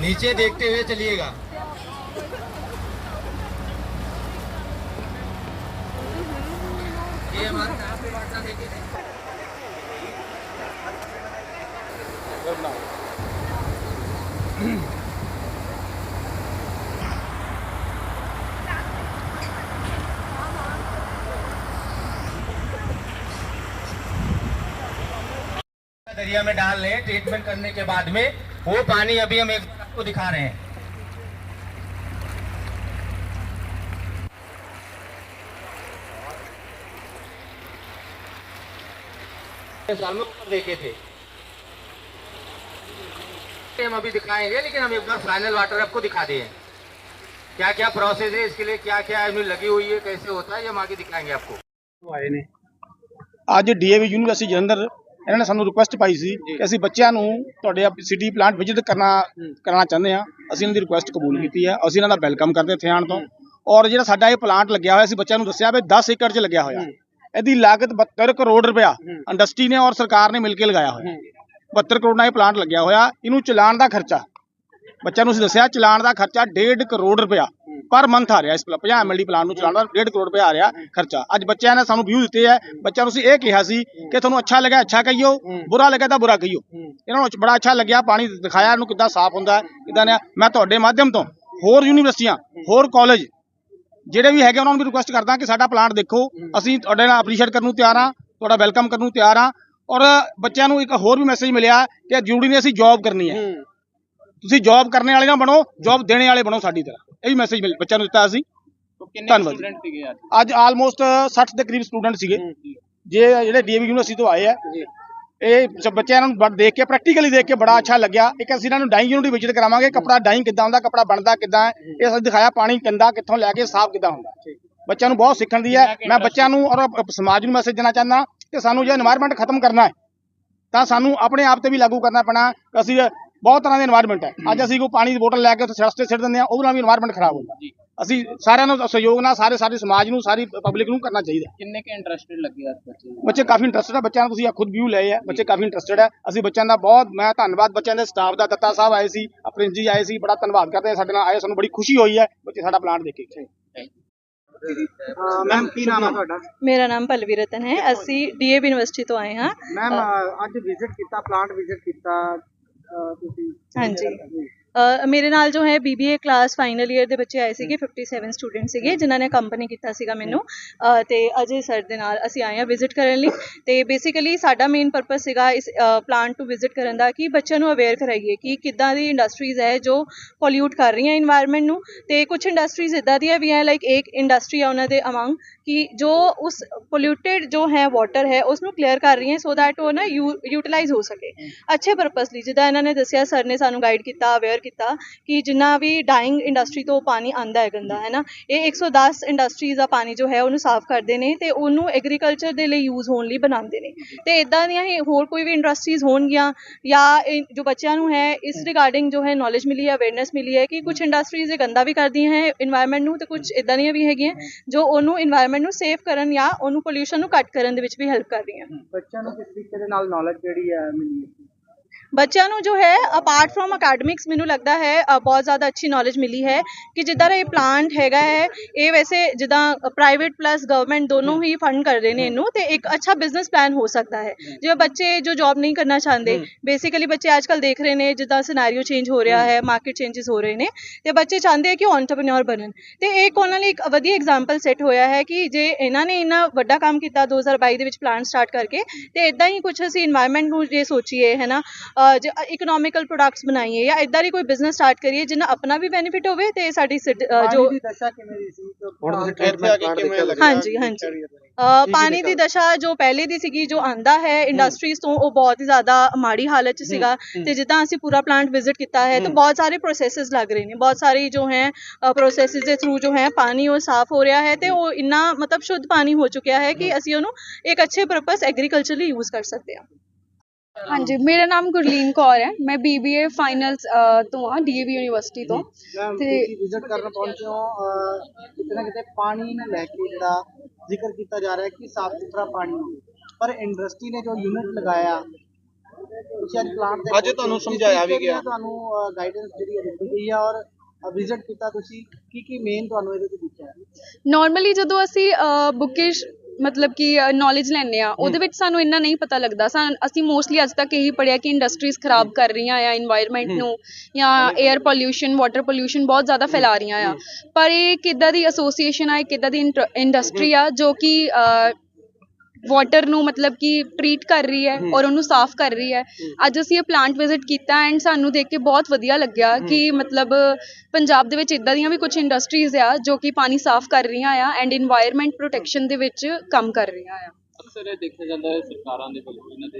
नीचे देखते हुए चलिएगा। ये दरिया में डाल हैं। ट्रीटमेंट करने के बाद में वो पानी अभी हम एक आपको दिखा रहे हैं। साल में ऊपर देखे थे। हम अभी दिखाएँगे, लेकिन हम एक बार फाइनल वाटर आपको दिखा दिए क्या क्या प्रोसेस है, इसके लिए क्या क्या इनमें लगी हुई है, कैसे होता है, ये हम आगे दिखाएँगे आपको। आज डीएवी यूनिवर्सिटी जलंधर ਇਹਨਾਂ ਨੇ ਸਾਨੂੰ ਰਿਕੁਐਸਟ ਪਾਈ ਸੀ ਕਿ ਅਸੀਂ ਬੱਚਿਆਂ ਨੂੰ ਤੁਹਾਡੇ ਸਿਟੀ ਪਲਾਂਟ ਵਿਜ਼ਿਟ ਕਰਨਾ ਕਰਾਉਣਾ ਚਾਹੁੰਦੇ ਆ ਅਸੀਂ ਇਹਨਾਂ ਦੀ ਰਿਕੁਐਸਟ ਕਬੂਲ ਕੀਤੀ ਹੈ। ਅਸੀਂ ਇਹਨਾਂ ਦਾ ਵੈਲਕਮ ਕਰਦੇ ਇੱਥੇ ਆਉਣ ਤੋਂ। ਔਰ ਜਿਹੜਾ ਸਾਡਾ ਇਹ ਪਲਾਂਟ ਲੱਗਿਆ ਹੋਇਆ ਸੀ ਬੱਚਿਆਂ ਨੂੰ ਦੱਸਿਆ ਵੀ 10 ਏਕੜ 'ਚ ਲੱਗਿਆ ਹੋਇਆ। ਇਹਦੀ ਲਾਗਤ 72 ਕਰੋੜ ਰੁਪਇਆ ਇੰਡਸਟਰੀ ਨੇ ਔਰ ਸਰਕਾਰ ਨੇ ਮਿਲ ਕੇ ਲਗਾਇਆ ਹੋਇਆ। 72 ਕਰੋੜ ਨਾਲ ਇਹ ਪਲਾਂਟ ਲੱਗਿਆ ਹੋਇਆ। ਇਹਨੂੰ ਚਲਾਉਣ ਦਾ ਖਰਚਾ। ਬੱਚਿਆਂ ਨੂੰ ਅਸੀਂ ਦੱਸਿਆ ਚਲਾਉਣ ਦਾ ਖਰਚਾ 1.5 ਕਰੋੜ ਰੁਪਇਆ। ਪਰ ਮੰਥ ਆ ਰਿਹਾ ਇਸ 50 ਐਮਐਲਡੀ ਪਲਾਨ ਨੂੰ ਚਲਾਉਣ ਦਾ 1.5 ਕਰੋੜ ਰੁਪਇਆ ਆ ਰਿਹਾ ਖਰਚਾ। ਅੱਜ ਬੱਚਿਆਂ ਨੇ ਸਾਨੂੰ ਵਿਊ ਦਿੱਤੇ ਹੈ ਬੱਚਿਆਂ ਨੂੰ ਅਸੀਂ ਇਹ ਕਿਹਾ ਸੀ ਕਿ ਤੁਹਾਨੂੰ ਅੱਛਾ ਲੱਗਾ ਅੱਛਾ ਕਹੀਓ, ਬੁਰਾ ਲੱਗਾ ਤਾਂ ਬੁਰਾ ਕਹੀਓ। ਇਹਨਾਂ ਨੂੰ ਬੜਾ ਅੱਛਾ ਲੱਗਿਆ, ਪਾਣੀ ਦਿਖਾਇਆ, ਇਹਨੂੰ ਕਿੱਦਾਂ ਸਾਫ਼ ਹੁੰਦਾ, ਕਿੱਦਾਂ ਨੇ। ਮੈਂ ਤੁਹਾਡੇ ਮਾਧਿਅਮ ਤੋਂ ਹੋਰ ਯੂਨੀਵਰਸਿਟੀਆਂ, ਹੋਰ ਕਾਲਜ ਜਿਹੜੇ ਵੀ ਹੈਗੇ, ਉਹਨਾਂ ਨੂੰ ਵੀ ਰਿਕੁਐਸਟ ਕਰਦਾ ਕਿ ਸਾਡਾ ਪਲਾਂਟ ਦੇਖੋ। ਅਸੀਂ ਤੁਹਾਡੇ ਨਾਲ ਅਪਰੀਸ਼ੀਏਟ ਕਰਨ ਨੂੰ ਤਿਆਰ ਹਾਂ, ਤੁਹਾਡਾ ਵੈਲਕਮ ਕਰਨ ਨੂੰ ਤਿਆਰ ਹਾਂ। ਔਰ ਬੱਚਿਆਂ ਨੂੰ ਇੱਕ ਹੋਰ ਵੀ ਮੈਸੇਜ ਮਿਲਿਆ ਕਿ ਜ਼ਰੂਰੀ ਨਹੀਂ ਅਸੀਂ ਜੌਬ ਕਰਨੀ ਹੈ। ਤੁਸੀਂ ਜੌਬ ਕਰਨੇ ਵਾਲੇ ਨਾ ਬਣੋ ਜੌਬ ਦੇਣੇ ਵਾਲੇ ਬਣੋ ਸਾਡੀ ਤਰ੍ਹਾਂ। ਇਹੀ ਮੈਸੇਜ ਬੱਚਿਆਂ ਨੂੰ ਦਿੱਤਾ ਅਸੀਂ। ਧੰਨਵਾਦ ਅੱਜ? ਆਲਮੋਸਟ 60 ਦੇ ਕਰੀਬ ਸਟੂਡੈਂਟ ਸੀਗੇ। ਜੇ। ਜਿਹੜੇ ਡੀਏਵੀ ਯੂਨੀਵਰਸਿਟੀ ਤੋਂ ਆਏ ਆ ਇਹ ਬੱਚਿਆਂ ਨੂੰ ਦੇਖ ਕੇ ਪ੍ਰੈਕਟੀਕਲੀ ਦੇਖ ਕੇ ਬੜਾ ਅੱਛਾ ਲੱਗਿਆ। ਇੱਕ ਅਸੀਂ ਇਹਨਾਂ ਨੂੰ ਡਾਈਂਗ ਯੂਨਿਟ ਵਿਜ਼ਿਟ ਕਰਾਵਾਂਗੇ। ਕਪੜਾ ਡਾਈਂਗ ਕਿੱਦਾਂ ਹੁੰਦਾ ਕਪੜਾ ਬਣਦਾ ਕਿੱਦਾਂ ਹੈ ਇਹ ਅਸੀਂ ਦਿਖਾਇਆ ਪਾਣੀ ਕਿੰਦਾ ਕਿੱਥੋਂ ਲੈ ਕੇ ਸਾਫ਼ ਕਿੱਦਾਂ ਹੁੰਦਾ। ਬੱਚਿਆਂ ਨੂੰ ਬਹੁਤ ਸਿੱਖਣ ਦੀ ਹੈ। ਮੈਂ ਬੱਚਿਆਂ ਨੂੰ ਔਰ ਸਮਾਜ ਨੂੰ ਮੈਸੇਜ ਦੇਣਾ ਚਾਹੁੰਦਾ ਕਿ ਸਾਨੂੰ ਜੇ এনवायरमेंट ਖਤਮ ਕਰਨਾ ਹੈ ਤਾਂ ਸਾਨੂੰ ਆਪਣੇ ਆਪ ਤੇ ਵੀ ਲਾਗੂ ਕਰਨਾ ਪੈਣਾ। ਅਸੀਂ ਬਹੁਤ ਤਰ੍ਹਾਂ ਦੇ এনवायरमेंट ਹੈ। ਅੱਜ ਅਸੀਂ ਕੋਈ ਪਾਣੀ ਦੀ ਬੋਤਲ ਲੈ ਕੇ ਉੱਥੇ ਸੜਕ ਸਿੱਟ ਦਿੰਦੇ ਆ ਉਹਦੇ ਨਾਲ ਵੀ এনवायरमेंट ਖਰਾਬ ਹੋਊਗਾ ਅਸੀਂ ਸਾਰਿਆਂ ਨੂੰ ਸਹਿਯੋਗ ਨਾਲ ਸਾਰੇ ਸਾਰੇ ਸਮਾਜ ਨੂੰ ਸਾਰੀ ਪਬਲਿਕ ਨੂੰ ਕਰਨਾ ਚਾਹੀਦਾ ਕਿੰਨੇ ਕੇ ਇੰਟਰਸਟਿਡ ਲੱਗੇ ਅੱਜ ਬੱਚੇ ਬੱਚੇ ਕਾਫੀ ਇੰਟਰਸਟਿਡ ਆ ਬੱਚਿਆਂ ਨੂੰ ਤੁਸੀਂ ਖੁਦ ਵਿਊ ਲਏ ਆ ਬੱਚੇ ਕਾਫੀ ਇੰਟਰਸਟਿਡ ਆ। ਅਸੀਂ ਬੱਚਿਆਂ ਦਾ ਬਹੁਤ ਮੈਂ ਧੰਨਵਾਦ ਬੱਚਿਆਂ ਦੇ ਸਟਾਫ ਦਾ ਦੱਤਾ ਸਾਹਿਬ ਆਏ ਸੀ ਆਪਣੇ ਜੀ ਆਏ ਸੀ ਬੜਾ ਧੰਨਵਾਦ ਕਰਦੇ ਆ ਸਾਡੇ ਨਾਲ ਆਏ ਸਾਨੂੰ ਬੜੀ ਖੁਸ਼ੀ ਹੋਈ ਹੈ ਬੱਚੇ ਸਾਡਾ ਪਲਾਂਟ ਦੇਖ। ਕੇ ਮੈਮ ਕੀ ਨਾਮ ਹੈ ਤੁਹਾਡਾ? ਮੇਰਾ ਨਾਮ ਪਲਵੀ ਰਤਨ ਹੈ। ਅਸੀਂ ਡੀਏਵੀ ਯੂਨੀਵਰਸਿਟੀ ਤੋਂ ਆਏ ਹਾਂ। ਮੈਮ ਅੱਜ ਵਿਜ਼ਿਟ ਕੀਤਾ ਪਲਾਂਟ ਵਿਜ਼ਿਟ ਕੀਤਾ ਤੁਸੀਂ ਹਾਂਜੀ। ਮੇਰੇ ਨਾਲ ਜੋ ਹੈ BBA ਕਲਾਸ ਫਾਈਨਲ ਈਅਰ ਦੇ ਬੱਚੇ ਆਏ ਸੀਗੇ 57 ਸਟੂਡੈਂਟ ਸੀਗੇ ਜਿਹਨਾਂ ਨੇ ਕੰਪਨੀ ਕੀਤਾ ਸੀਗਾ ਮੈਨੂੰ। ਤੇ ਅਜੇ ਸਰ ਦੇ ਨਾਲ ਅਸੀਂ ਆਏ ਹਾਂ ਵਿਜ਼ਿਟ ਕਰਨ ਲਈ। ਤੇ ਬੇਸਿਕਲੀ ਸਾਡਾ ਮੇਨ ਪਰਪਸ ਸੀਗਾ ਇਸ ਪਲਾਂਟ ਟੂ ਵਿਜ਼ਿਟ ਕਰਨ ਦਾ ਕਿ ਬੱਚਿਆਂ ਨੂੰ ਅਵੇਅਰ ਕਰਾਈਏ ਕਿ ਕਿੱਦਾਂ ਦੀ ਇੰਡਸਟਰੀਜ਼ ਹੈ ਜੋ ਪੋਲਿਊਟ ਕਰ ਰਹੀਆਂ এনवायरमेंट ਨੂੰ। ਤੇ ਕੁਛ ਇੰਡਸਟਰੀਜ਼ ਇਦਾਂ ਦੀਆਂ ਵੀ ਹੈ ਲਾਈਕ ਇੱਕ ਇੰਡਸਟਰੀ ਆ ਉਹਨਾਂ ਦੇ ਅਮੰਗ ਕਿ ਜੋ ਉਸ ਪੋਲਿਊਟਿਡ ਜੋ ਹੈ ਵਾਟਰ ਹੈ ਉਸ ਨੂੰ ਕਲੀਅਰ ਕਰ ਰਹੀਆਂ ਸੋ ਦੈਟ ਉਹ ਨਾ ਯੂਟੀਲਾਈਜ਼ ਹੋ ਸਕੇ। ਅੱਛੇ ਪਰਪਸ ਲਈ ਜਿੱਦਾਂ ਇਹਨਾਂ ਨੇ ਦੱਸਿਆ ਸਰ ਨੇ ਸਾਨੂੰ ਗਾਈਡ ਕੀਤਾ ਅਵੇਅਰ ਕੀਤਾ ਕਿ ਜਿੰਨਾ ਵੀ ਡਾਈਂਗ ਇੰਡਸਟਰੀ ਤੋਂ ਪਾਣੀ ਆਂਦਾ ਹੈ ਗੰਦਾ ਹੈ ਨਾ? ਇਹ 110 ਇੰਡਸਟਰੀਜ਼ ਦਾ ਪਾਣੀ ਜੋ ਹੈ ਉਹਨੂੰ ਸਾਫ਼ ਕਰਦੇ ਨੇ ਤੇ ਉਹਨੂੰ ਐਗਰੀਕਲਚਰ ਦੇ ਲਈ ਯੂਜ਼ ਹੋਣ ਲਈ ਬਣਾਉਂਦੇ ਨੇ। ਤੇ ਇਦਾਂ ਦੀਆਂ ਹੀ ਹੋਰ ਕੋਈ ਵੀ ਇੰਡਸਟਰੀਜ਼ ਹੋਣਗੀਆਂ ਜਾਂ ਜੋ ਬੱਚਿਆਂ ਨੂੰ ਹੈ ਇਸ ਰਿਗਾਰਡਿੰਗ ਜੋ ਹੈ ਨੌਲੇਜ ਮਿਲੀ ਹੈ ਅਵੇਅਰਨੈਸ ਮਿਲੀ ਹੈ ਕਿ ਕੁਝ ਇੰਡਸਟਰੀਜ਼ ਇਹ ਗੰਦਾ ਵੀ ਕਰਦੀਆਂ ਹੈ এনवायरमेंट ਨੂੰ ਤੇ ਕੁਝ ਇਦਾਂ ਦੀਆਂ ਵੀ ਹੈਗੀਆਂ ਜੋ ਉਹਨੂੰ এনवायरमेंट ਨੂੰ ਸੇਫ ਕਰਨ ਜਾਂ ਉਹਨੂੰ ਪੋਲਿਊਸ਼ਨ ਨੂੰ ਘੱਟ ਕਰਨ ਦੇ ਵਿੱਚ ਵੀ ਹੈਲਪ ਕਰ ਰਹੀਆਂ। ਬੱਚਿਆਂ ਨੂੰ ਕਿਸ ਤਰੀਕੇ ਦੇ ਨਾਲ ਨੌਲੇਜ ਜਿਹੜੀ ਹੈ ਮਿਲੀ ਬੱਚਿਆਂ ਨੂੰ ਜੋ ਹੈ ਅਪਾਰਟ ਫਰੋਮ ਅਕੈਡਮਿਕਸ ਮੈਨੂੰ ਲੱਗਦਾ ਹੈ ਬਹੁਤ ਜ਼ਿਆਦਾ ਅੱਛੀ ਨੌਲੇਜ ਮਿਲੀ ਹੈ ਕਿ ਜਿੱਦਾਂ ਦਾ ਇਹ ਪਲਾਂਟ ਹੈਗਾ ਹੈ ਇਹ ਵੈਸੇ ਜਿੱਦਾਂ ਪ੍ਰਾਈਵੇਟ ਪਲੱਸ ਗਵਰਮੈਂਟ ਦੋਨੋਂ ਹੀ ਫੰਡ ਕਰ ਰਹੇ ਨੇ ਇਹਨੂੰ ਤੇ ਇੱਕ ਅੱਛਾ ਬਿਜ਼ਨਸ ਪਲਾਨ ਹੋ ਸਕਦਾ ਹੈ। ਜਿਵੇਂ ਬੱਚੇ ਜੋ ਜੋਬ ਨਹੀਂ ਕਰਨਾ ਚਾਹੁੰਦੇ ਬੇਸਿਕਲੀ ਬੱਚੇ ਅੱਜ ਕੱਲ੍ਹ ਦੇਖ ਰਹੇ ਨੇ ਜਿੱਦਾਂ ਸਨੈਰੀਓ ਚੇਂਜ ਹੋ ਰਿਹਾ ਹੈ। ਮਾਰਕੀਟ ਚੇਂਜਿਸ ਹੋ ਰਹੇ ਨੇ ਤੇ ਬੱਚੇ ਚਾਹੁੰਦੇ ਕਿ ਐਂਟਰਪ੍ਰੀਨਿਓਰ ਬਣਨ। ਤੇ ਇਹ ਉਹਨਾਂ ਲਈ ਇੱਕ ਵਧੀਆ ਐਗਜ਼ਾਮਪਲ ਸੈੱਟ ਹੋਇਆ ਹੈ ਕਿ ਜੇ ਇਹਨਾਂ ਨੇ ਇੰਨਾ ਵੱਡਾ ਕੰਮ ਕੀਤਾ 2022 ਦੇ ਵਿੱਚ ਪਲਾਂਟ ਸਟਾਰਟ ਕਰਕੇ ਤੇ ਇਦਾਂ ਹੀ ਕੁਝ ਅਸੀਂ এনवायरमेंट ਨੂੰ ਜੇ ਸੋਚੀਏ ਹੈ ਨਾ ਇਕਨੋਮਿਕਲ ਪ੍ਰੋਡਕਟਸ ਬਣਾਈਏ ਜਾਂ ਇਦਾਂ ਦੀ ਕੋਈ ਬਿਜ਼ਨਸ ਸਟਾਰਟ ਕਰੀਏ ਜਿੰਨਾ ਆਪਣਾ ਵੀ ਬੈਨੀਫਿਟ ਹੋਵੇ ਤੇ ਸਾਡੀ ਜੋ ਪਾਣੀ ਦੀ ਦਸ਼ਾ ਕਿਵੇਂ ਦੀ ਸੀ? ਹੁਣ ਤੁਸੀਂ ਟ੍ਰੀਟਮੈਂਟ ਕਿਵੇਂ ਹਾਂਜੀ ਹਾਂਜੀ। ਪਾਣੀ ਦੀ ਦਸ਼ਾ ਜੋ ਪਹਿਲੇ ਦੀ ਸੀਗੀ ਜੋ ਆਂਦਾ ਹੈ ਇੰਡਸਟਰੀਜ਼ ਤੋਂ ਉਹ ਬਹੁਤ ਹੀ ਜ਼ਿਆਦਾ ਮਾੜੀ ਹਾਲਤ 'ਚ ਸੀਗਾ ਤੇ ਜਿੱਦਾਂ ਅਸੀਂ ਪੂਰਾ ਪਲਾਂਟ ਵਿਜ਼ਿਟ ਕੀਤਾ ਹੈ ਤਾਂ ਬਹੁਤ ਸਾਰੇ ਪ੍ਰੋਸੈਸਸ ਲੱਗ ਰਹੇ ਨੇ। ਬਹੁਤ ਸਾਰੀ ਜੋ ਹੈ ਪ੍ਰੋਸੈਸਸ ਦੇ ਥਰੂ ਜੋ ਹੈ ਪਾਣੀ ਉਹ ਸਾਫ਼ ਹੋ ਰਿਹਾ ਹੈ ਤੇ ਉਹ ਇੰਨਾ ਮਤਲਬ ਸ਼ੁੱਧ ਪਾਣੀ ਹੋ ਚੁੱਕਿਆ ਹੈ ਕਿ ਅਸੀਂ ਉਹਨੂੰ ਇੱਕ ਅੱਛੇ ਪਰਪਸ ਐਗਰੀਕਲਚਰ ਲਈ ਯੂਜ਼ ਕਰ ਸਕਦੇ ਹਾਂ। ਹਾਂਜੀ ਮੇਰਾ ਨਾਮ ਗੁਰਲੀਨ ਕੌਰ ਹੈ। ਮੈਂ ਬੀਬੀਏ ਫਾਈਨਲਸ ਤੋਂ ਆ ਡੀਏਵੀ ਯੂਨੀਵਰਸਿਟੀ ਤੋਂ। ਤੇ- ਵਿਜ਼ਿਟ ਕਰਨ ਪਹੁੰਚੇ ਹੋ ਕਿਤੇ ਨਾ ਕਿਤੇ ਪਾਣੀ ਨੂੰ ਲੈ ਕੇ ਜਿਹੜਾ ਜ਼ਿਕਰ ਕੀਤਾ ਜਾ ਰਿਹਾ ਹੈ ਕਿ ਸਾਫ਼ ਸੁਥਰਾ ਪਾਣੀ ਹੋਵੇ ਪਰ ਇੰਡਸਟਰੀ ਨੇ ਜੋ ਯੂਨਿਟ ਲਗਾਇਆ ਅੱਜ ਪਲਾਂਟ ਦੇ ਅੱਜ ਤੁਹਾਨੂੰ ਸਮਝਾਇਆ ਵੀ ਗਿਆ। ਤੁਹਾਨੂੰ ਗਾਈਡੈਂਸ ਜਿਹੜੀ ਹੈ ਦਿੱਤੀ ਗਈ ਹੈ ਔਰ ਵਿਜ਼ਿਟ ਕੀਤਾ ਤੁਸੀਂ ਕੀ ਕੀ ਮੇਨ ਤੁਹਾਨੂੰ ਇਹਦੇ ਵਿੱਚ ਦਿਖਿਆ ਨਾਰਮਲੀ ਜਦੋਂ ਅਸੀਂ ਬੁਕਿਸ਼ ਮਤਲਬ ਕਿ ਨੌਲੇਜ ਲੈਂਦੇ ਹਾਂ ਉਹਦੇ ਵਿੱਚ ਸਾਨੂੰ ਇੰਨਾ ਨਹੀਂ ਪਤਾ ਲੱਗਦਾ। ਸਾਨ ਅਸੀਂ ਮੋਸਟਲੀ ਅੱਜ ਤੱਕ ਇਹੀ ਪੜ੍ਹਿਆ ਕਿ ਇੰਡਸਟਰੀਜ਼ ਖਰਾਬ ਕਰ ਰਹੀਆਂ ਆ ਇਨਵਾਇਰਮੈਂਟ ਨੂੰ ਜਾਂ ਏਅਰ ਪੋਲਿਊਸ਼ਨ ਵਾਟਰ ਪੋਲਿਊਸ਼ਨ ਬਹੁਤ ਜ਼ਿਆਦਾ ਫੈਲਾ ਰਹੀਆਂ ਆ। ਪਰ ਇਹ ਕਿੱਦਾਂ ਦੀ ਐਸੋਸੀਏਸ਼ਨ ਆ ਇਹ ਕਿੱਦਾਂ ਦੀ ਇੰਡਸਟਰੀ ਆ ਜੋ ਕਿ ਵਾਟਰ ਨੂੰ ਮਤਲਬ ਕਿ ਟ੍ਰੀਟ ਕਰ ਰਹੀ ਹੈ ਔਰ ਉਹਨੂੰ ਸਾਫ਼ ਕਰ ਰਹੀ ਹੈ। ਅੱਜ ਅਸੀਂ ਇਹ ਪਲਾਂਟ ਵਿਜ਼ਿਟ ਕੀਤਾ ਐਂਡ ਸਾਨੂੰ ਦੇਖ ਕੇ ਬਹੁਤ ਵਧੀਆ ਲੱਗਿਆ ਕਿ ਮਤਲਬ ਪੰਜਾਬ ਦੇ ਵਿੱਚ ਇੱਦਾਂ ਦੀਆਂ ਵੀ ਕੁਝ ਇੰਡਸਟਰੀਜ਼ ਆ ਜੋ ਕਿ ਪਾਣੀ ਸਾਫ਼ ਕਰ ਰਹੀਆਂ ਆ ਐਂਡ এনवायरमेंट ਪ੍ਰੋਟੈਕਸ਼ਨ ਦੇ ਵਿੱਚ ਕੰਮ ਕਰ ਰਹੀਆਂ ਆ। ਅਕਸਰ ਇਹ ਦੇਖਿਆ ਜਾਂਦਾ ਹੈ ਸਰਕਾਰਾਂ ਦੇ ਵੱਲੋਂ ਇਹਨਾਂ ਦੇ